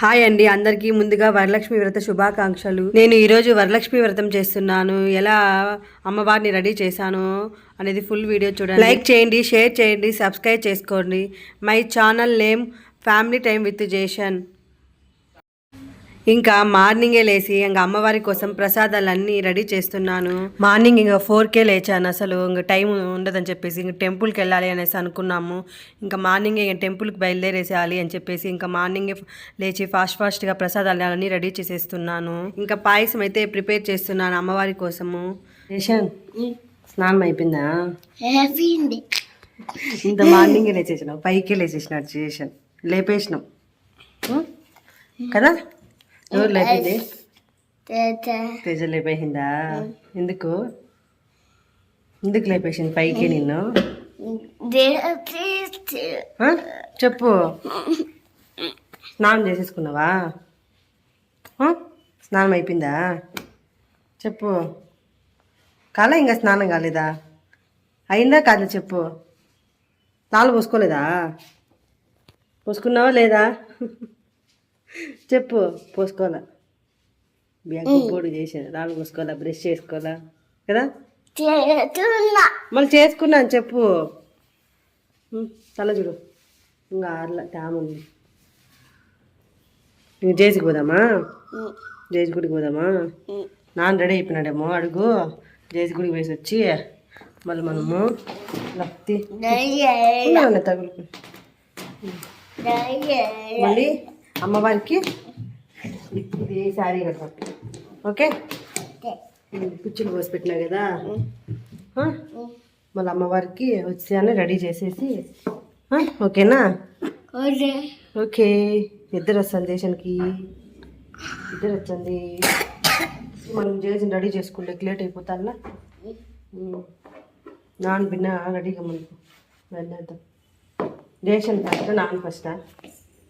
Hi అండి అందరికీ ముందుగా వరలక్ష్మి వ్రత శుభాకాంక్షలు. నేను ఈరోజు వరలక్ష్మి వ్రతం చేస్తున్నాను. ఎలా అమ్మవారిని రెడీ చేశాను అనేది ఫుల్ వీడియో చూడండి. లైక్ చేయండి షేర్ చేయండి సబ్స్క్రైబ్ చేసుకోండి. My channel name family time with Jashan. ఇంకా మార్నింగే లేచి ఇంకా అమ్మవారి కోసం ప్రసాదాలన్నీ రెడీ చేస్తున్నాను. మార్నింగ్ ఇంకా ఫోర్కే లేచాను అసలు. ఇంకా టైం ఉండదని చెప్పేసి ఇంకా టెంపుల్కి వెళ్ళాలి అనేసి అనుకున్నాము. ఇంకా మార్నింగ్ ఇంకా టెంపుల్కి బయలుదేరేసేయాలి అని చెప్పేసి ఇంకా మార్నింగే లేచి ఫాస్ట్ ఫాస్ట్గా ప్రసాదాలు అన్నీ రెడీ చేసేస్తున్నాను. ఇంకా పాయసం అయితే ప్రిపేర్ చేస్తున్నాను అమ్మవారి కోసము. రేషన్ స్నానం అయిపోయిందా? ఇంత మార్నింగే లేచేసినావు. పైకే లేచేసినాడు చేసాను లేపేసినాం? కదా? ఎవరు లేపింది తేజ లేపేసిందా? ఎందుకు? ఎందుకు లేపేసింది పైకి నిన్ను? ఆ? చెప్పు. స్నానం చేసేసుకున్నావా? స్నానం అయిపోయిందా? చెప్పు. కాలే ఇంకా స్నానం కాలేదా? అయిందా కాదు చెప్పు. నాలుగు పోసుకోలేదా? పోసుకున్నావా లేదా? చెప్పు పోసుకోవాలా? బ్యాంకు పొడి చేసాను నాలుగు పోసుకోవాలా బ్రష్ చేసుకోవాలా? కదా? మళ్ళీ చేసుకున్నాను చెప్పు. తల చూడు. ఇంకా ఆర్ల ట్యామ్ ఉంది. ఇంక జేసికి పోదామా? జేసి గుడికి పోదామా? నాన్న రెడీ అయిపోయినాడేమో అడుగు. జేసి గుడికి వేసి వచ్చి మళ్ళీ మనము ఉన్నాను తగులుకు మళ్ళీ? అమ్మవారికి ఇది శారీ కట్టాలి ఓకే? కుచ్చులు పోసి పెట్టినా కదా? మళ్ళీ అమ్మవారికి వచ్చాను రెడీ చేసేసి? ఓకేనా? ఓకే. ఇద్దరు వస్తాను దేశానికి. ఇద్దరు వచ్చింది మనం చేసి రెడీ చేసుకుంటే లేట్ అయిపోతానులా నాన్న బిన్న రెడీగా మనకు వెళ్ళేద్దాం. ఫస్ట్ నాన్న ఫస్టా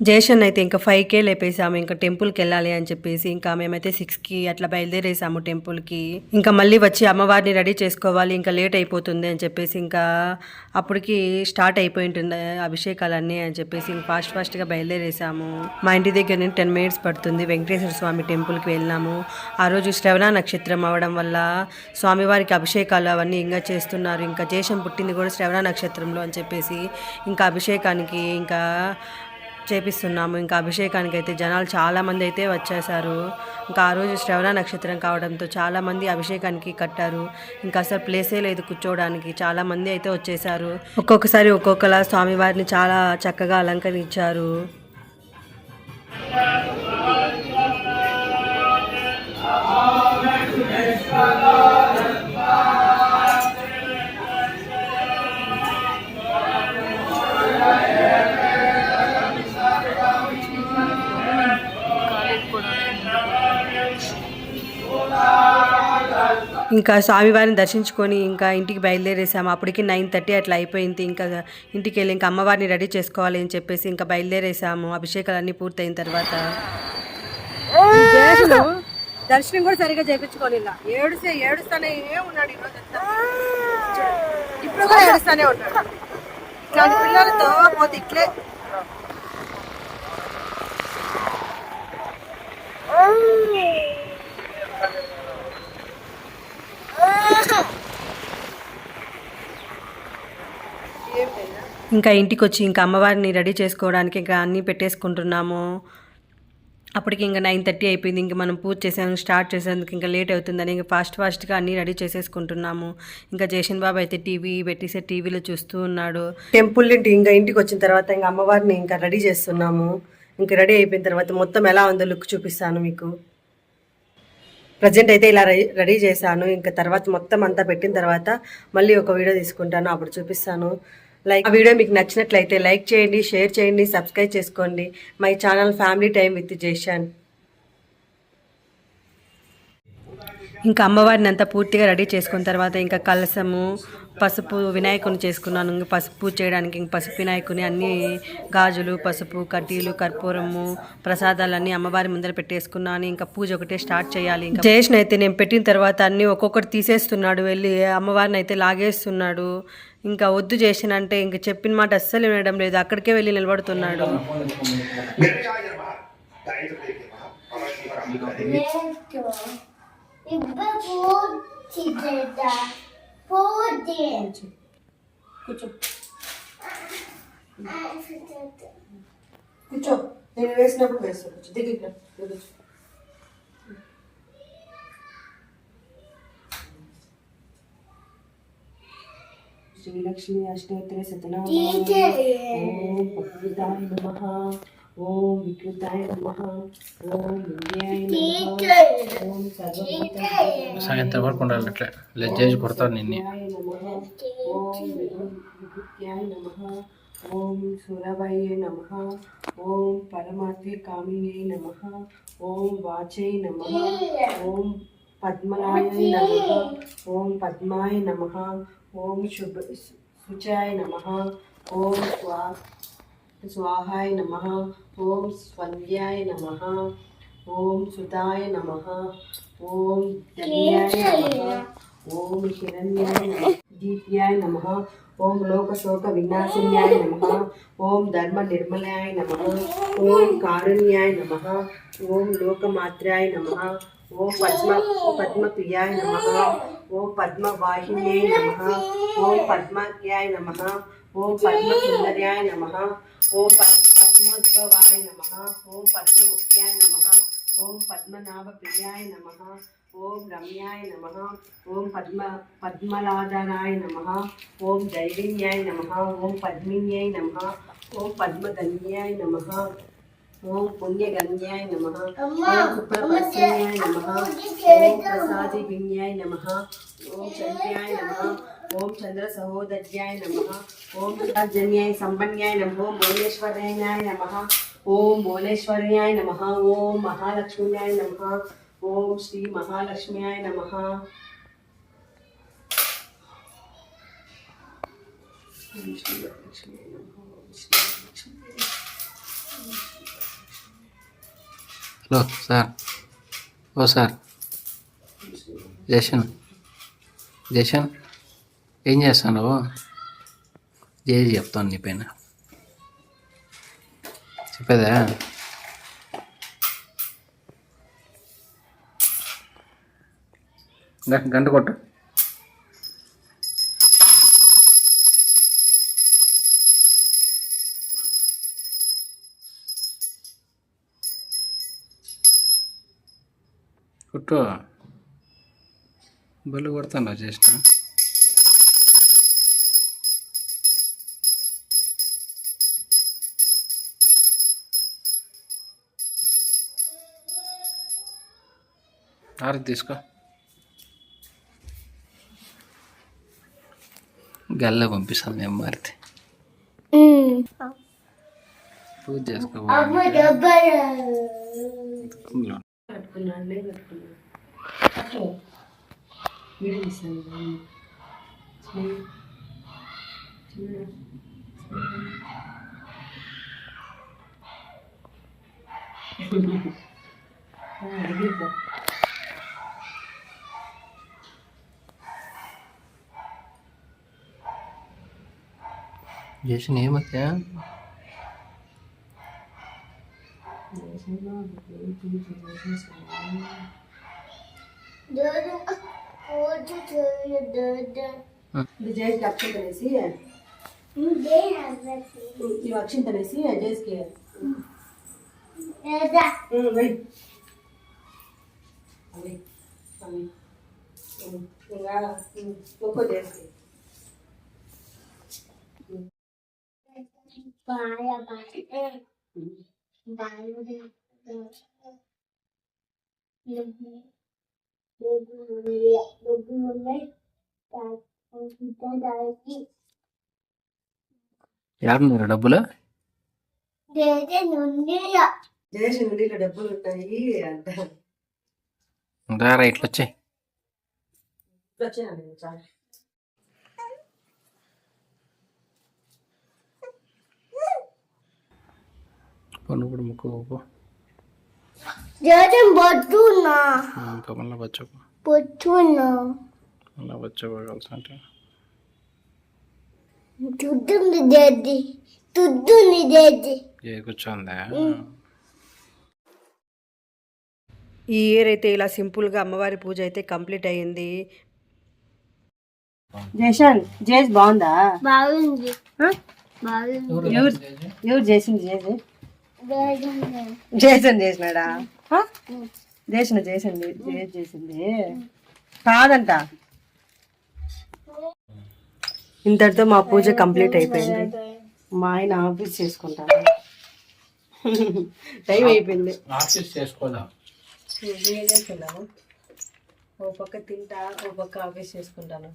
జేషన్ అయితే ఇంకా ఫైవ్కే లేపేసాము ఇంకా టెంపుల్కి వెళ్ళాలి అని చెప్పేసి ఇంకా మేమైతే సిక్స్కి అట్లా బయలుదేరేసాము టెంపుల్కి. ఇంకా మళ్ళీ వచ్చి అమ్మవారిని రెడీ చేసుకోవాలి ఇంకా లేట్ అయిపోతుంది అని చెప్పేసి ఇంకా అప్పటికి స్టార్ట్ అయిపోయి ఉంటుంది అభిషేకాలన్నీ అని చెప్పేసి ఇంకా ఫాస్ట్ ఫాస్ట్గా బయలుదేరేసాము. మా ఇంటి దగ్గర నుంచి టెన్ మినిట్స్ పడుతుంది వెంకటేశ్వర స్వామి టెంపుల్కి వెళ్ళినాము ఆ రోజు శ్రవణ నక్షత్రం అవ్వడం వల్ల స్వామివారికి అభిషేకాలు అవన్నీ ఇంకా చేస్తున్నారు. ఇంకా జేషం పుట్టింది కూడా శ్రవణ నక్షత్రంలో అని చెప్పేసి ఇంకా అభిషేకానికి ఇంకా చేపిస్తున్నాము. ఇంకా అభిషేకానికి అయితే జనాలు చాలామంది అయితే వచ్చేసారు ఇంకా ఆ రోజు శ్రవణ నక్షత్రం కావడంతో చాలామంది అభిషేకానికి కట్టారు. ఇంకా అసలు ప్లేసే లేదు కూర్చోవడానికి. చాలామంది అయితే వచ్చేసారు ఒక్కొక్కసారి ఒక్కొక్కలా స్వామివారిని చాలా చక్కగా అలంకరించారు. ఇంకా స్వామివారిని దర్శించుకొని ఇంకా ఇంటికి బయలుదేరేసాము. అప్పటికి నైన్ థర్టీ అట్లా అయిపోయింది. ఇంకా ఇంటికి వెళ్ళి ఇంకా అమ్మవారిని రెడీ చేసుకోవాలి అని చెప్పేసి ఇంకా బయలుదేరేసాము. అభిషేకాలన్నీ పూర్తయిన తర్వాత. దర్శనం కూడా సరిగా చేయించుకోని ఏడుస్తే ఏడుస్తానే ఉన్నాడు ఈరోజు ఇప్పుడు కూడా ఏడుస్తానే ఉన్నాడు. ఇట్లాంటి పిల్లలతో పోతే ఇట్లే. ఇంకా ఇంటికి వచ్చి ఇంకా అమ్మవారిని రెడీ చేసుకోవడానికి ఇంకా అన్నీ పెట్టేసుకుంటున్నాము. అప్పటికి ఇంకా నైన్ థర్టీ అయిపోయింది. ఇంకా మనం పూజ చేసేందుకు స్టార్ట్ చేసేందుకు ఇంకా లేట్ అవుతుందని ఇంకా ఫాస్ట్ ఫాస్ట్గా అన్నీ రెడీ చేసేసుకుంటున్నాము. ఇంకా జేషన్ బాబు అయితే టీవీ పెట్టేసే టీవీలో చూస్తూ ఉన్నాడు. టెంపుల్ ఇంటి ఇంకా ఇంటికి వచ్చిన తర్వాత ఇంకా అమ్మవారిని ఇంకా రెడీ చేస్తున్నాము. ఇంకా రెడీ అయిపోయిన తర్వాత మొత్తం ఎలా ఉందో లుక్ చూపిస్తాను మీకు. ప్రజెంట్ అయితే ఇలా రెడీ రెడీ చేశాను. ఇంకా తర్వాత మొత్తం అంతా పెట్టిన తర్వాత మళ్ళీ ఒక వీడియో తీసుకుంటాను. అప్పుడు చూపిస్తాను. లైక్ ఆ వీడియో మీకు నచ్చినట్లయితే లైక్ చేయండి షేర్ చేయండి సబ్స్క్రైబ్ చేసుకోండి. My channel family time with Jashan ఇంకా అమ్మవారిని అంతా పూర్తిగా రెడీ చేసుకున్న తర్వాత ఇంకా కలసము పసుపు వినాయకుని చేసుకున్నాను ఇంకా పసుపు పూజ చేయడానికి ఇంక పసుపు వినాయకుని అన్ని గాజులు పసుపు కడ్డీలు కర్పూరము ప్రసాదాలన్నీ అమ్మవారి ముందర పెట్టేసుకున్నాను. ఇంకా పూజ ఒకటే స్టార్ట్ చేయాలి. ఇంకా జయేష్ని అయితే నేను పెట్టిన తర్వాత అన్ని ఒక్కొక్కటి తీసేస్తున్నాడు వెళ్ళి అమ్మవారిని అయితే లాగేస్తున్నాడు. ఇంకా వద్దు చేసినంటే ఇంక చెప్పిన మాట అస్సలు వినడం లేదు. అక్కడికే వెళ్ళి నిలబడుతున్నాడు. Ibbe పోతిదా పోతి కూర్చో కూర్చో నేను వేసినప్పుడు వేస్తా కూర్చో దిగి ఇక్కడ, దిగు. శ్రీలక్ష్మి అష్టోత్తర శతనామ టీచర్ ఓం పద్మితాయ నమః ఓం వికృతాయ నమః ఓం విద్యాయ నమః టీచర్ ఓం సర్వభూత టీచర్ సాయంత్రం వరకు ఉండాలి అట్లా లెజ్ చేసి కొడతారు నిన్ను నమః ఓం విద్యాయ నమః ఓం సురవయ్య నమః ఓం పరమాత్మ కామిన్యై నమః ఓం వాచై నమః ఓం పద్మలాయ నమః ఓం పద్మాయ నమః ఓం శుభ శుచాయ నమః ఓం స్వా స్వాహాయ నమః ఓం స్వంద్యాయ నమః ఓం సుతాయ నమః ఓం ధన్యాయ నమః ఓం హిరణ్యాయ నమః దీప్యాయ నమః ఓం లోకశోక వినాశన్యాయ నమః ఓం ధర్మ నిర్మలాయ నమః ఓం కారుణ్యాయ నమః ఓం లోకమాత్రాయ నమః ఓం పద్మ పద్మప్రియాయ నమః ఓం పద్మవాహిన్యాయ నమః ఓం పద్మోద్భవాయ నమః. ఓం పద్మముఖ్యాయ నమః. ఓం పద్మనాభప్రియాయ నమః. ఓం రమ్యాయ నమః. ఓం పద్మ పద్మలాధరాయ నమః. ఓం దైవిన్యాయ నమః. ఓం పద్మిన్యాయ నమః. ఓం పద్మగన్యాయ నమః. ఓం పుణ్యగన్యాయ నమః. ఓం సుప్రపశ్యాయ నమః. ఓం ప్రసాది విన్యాయ నమః. ఓం చంద్రాయ నమః. ఓం చంద్ర సహోదర్యాయ నమః ఓం జన్యాయ సంపన్యాయ నమః ఓం భువనేశ్వర్యాయ నమః ఓం భువనేశ్వర్యాయ నమః ఓం మహాలక్ష్మ్యాయ నమః ఓం శ్రీ మహాలక్ష్మ్యాయ నమః ఓం శ్రీ లక్ష్మ్యాయ నమః ఓం శ్రీ లక్ష్మ్యాయ హలో సార్ ఓ సార్ జషన్ జషన్ ఏం చేస్తాను జేజీ చెప్తాను నీ పైన. చెప్పేదా? గంట కొట్టు. కొట్టు. బళ్ళు కొడతాను చేసిన ఆరు తీసుకో గల్ల పంపిస్తాను మేము మారితే పూజ చేసుకో అమ్మ जैसे नहीं बताया जयेश की ऑप्शन तनेसी है ये ऑप्शन तनेसी है जयेश की है ऐसा हम्म भाई अभी अभी हम्म ना वो को जयेश की ఏడున్నారు డబ్బులు? డబ్బులు ఉంటాయి ఇట్లా వచ్చాయి పొన్ను కూడా ముక్కు పో జగన్ పొద్దున్నా ఇంకా మళ్ళీ వచ్చా పొద్దున్నా మళ్ళీ వచ్చా అంటే. తుద్దుంది దేది తుద్దుంది దేది ఏ కూర్చోందా? ఈ ఇయర్ అయితే ఇలా సింపుల్గా అమ్మవారి పూజ అయితే కంప్లీట్ అయ్యింది. జేషన్ జేస్ బాగుందా? బాగుంది. ఎవరు? ఎవరు చేసింది చేసి బాగుంది జేసన్ చేసినాడా? ఆ? చేసిన చేసింది జేస్ చేసింది కాదంట. ఇంతటితో మా పూజ కంప్లీట్ అయిపోయింది. మా ఆయన ఆఫీస్ చేసుకుంటాను టైం అయిపోయింది. ఆఫీస్ చేసుకోదా ఏం ఓ పక్క తింటా ఓ పక్క ఆఫీస్ చేసుకుంటాను.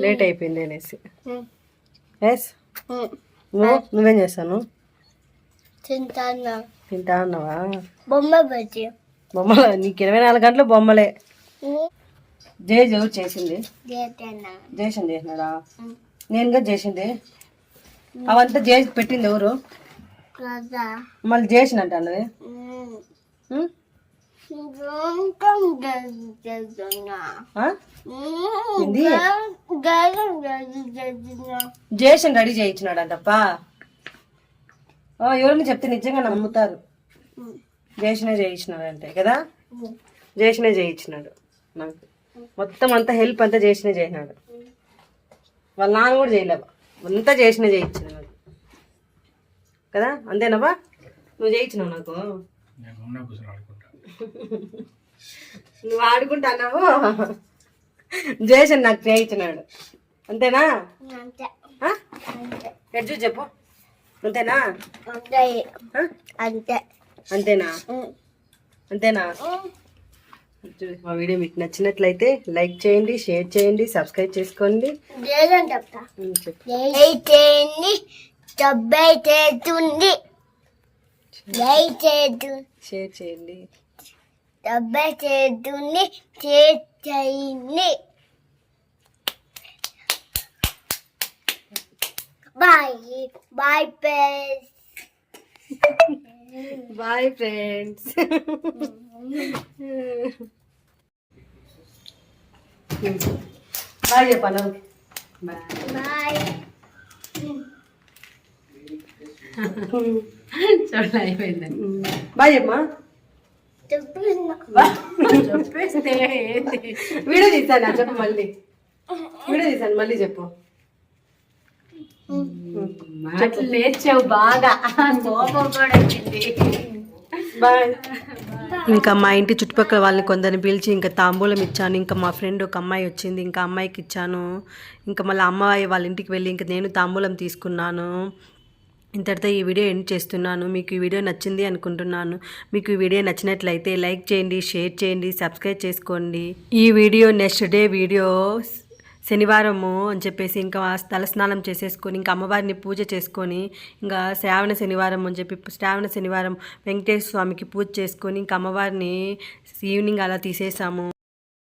లేట్ అయిపోయింది అనేసి. ఎస్? నువ్వు? నువ్వేం చేస్తాను? తింటానా? తింటా అన్నావా? బొమ్మ బజ్జి. బొమ్మలు? నీకు ఇరవై నాలుగు గంటలు బొమ్మలే. జయ ఎవరు చేసింది. జేషన్ చేసినాడా? నేనుగా చేసింది. అవంతా చేసి పెట్టింది ఎవరు? మళ్ళీ చేసిన చేస్తున్నా జేషన్ రెడీ చేయించినాడంటప్పా. ఎవరైనా చెప్తే నిజంగా నమ్ముతారు. జేషనే చేయించినాడంటే కదా? జేషనే చేయించినాడు నాకు. మొత్తం అంతా హెల్ప్ అంతా చేసినే చేసినాడు. వాళ్ళ నాన్న కూడా చేయలేవా అంతా చేసినే చేయించినాడు నాకు. కదా? అంతేనావా నువ్వు చేయించినావు నాకు? నువ్వు ఆడుకుంటానావు జేషన్ నాకు చేయించినాడు అంతేనా? చూసి చెప్పు. అంతేనా? అంతే. అంతేనా? అంతేనా? మా వీడియో మీకు నచ్చినట్లయితే లైక్ చేయండి షేర్ చేయండి సబ్స్క్రైబ్ చేసుకోండి. అయితేంది డెబ్బై షేర్ చేయండి. బాయ్ బాయ్ పేస్ బాయ్ ఫ్రెండ్స్ బాయ్ చెప్పాను బాయ్ బాయ్ బాయ్ చెప్పమా చెప్తున్నా చెప్పేస్తే వీడియో తీసాను? చెప్పు మళ్ళీ. వీడియో తీసాను? మళ్ళీ చెప్పు. నేర్చావు బాగా. కోపం కూడా వచ్చింది బాయ్. ఇంకా మా ఇంటి చుట్టుపక్కల వాళ్ళని కొందరిని పిలిచి ఇంకా తాంబూలం ఇచ్చాను ఇంకా మా ఫ్రెండ్ ఒక అమ్మాయి వచ్చింది ఇంకా అమ్మాయికి ఇచ్చాను. ఇంకా మళ్ళీ అమ్మాయి వాళ్ళ ఇంటికి వెళ్ళి ఇంకా నేను తాంబూలం తీసుకున్నాను. ఇంతటితో ఈ వీడియో ఎండ్ చేస్తున్నాను. మీకు ఈ వీడియో నచ్చింది అనుకుంటున్నాను. మీకు ఈ వీడియో నచ్చినట్లయితే లైక్ చేయండి షేర్ చేయండి సబ్స్క్రైబ్ చేసుకోండి. ఈ వీడియో నెక్స్ట్ డే వీడియో. శనివారము అని చెప్పేసి ఇంకా తలస్నానం చేసేసుకొని ఇంకా అమ్మవారిని పూజ చేసుకొని ఇంకా శ్రావణ శనివారం అని చెప్పి శ్రావణ శనివారం వెంకటేశ్వర స్వామికి పూజ చేసుకొని ఇంకా అమ్మవారిని ఈవినింగ్ అలా తీసేసాము.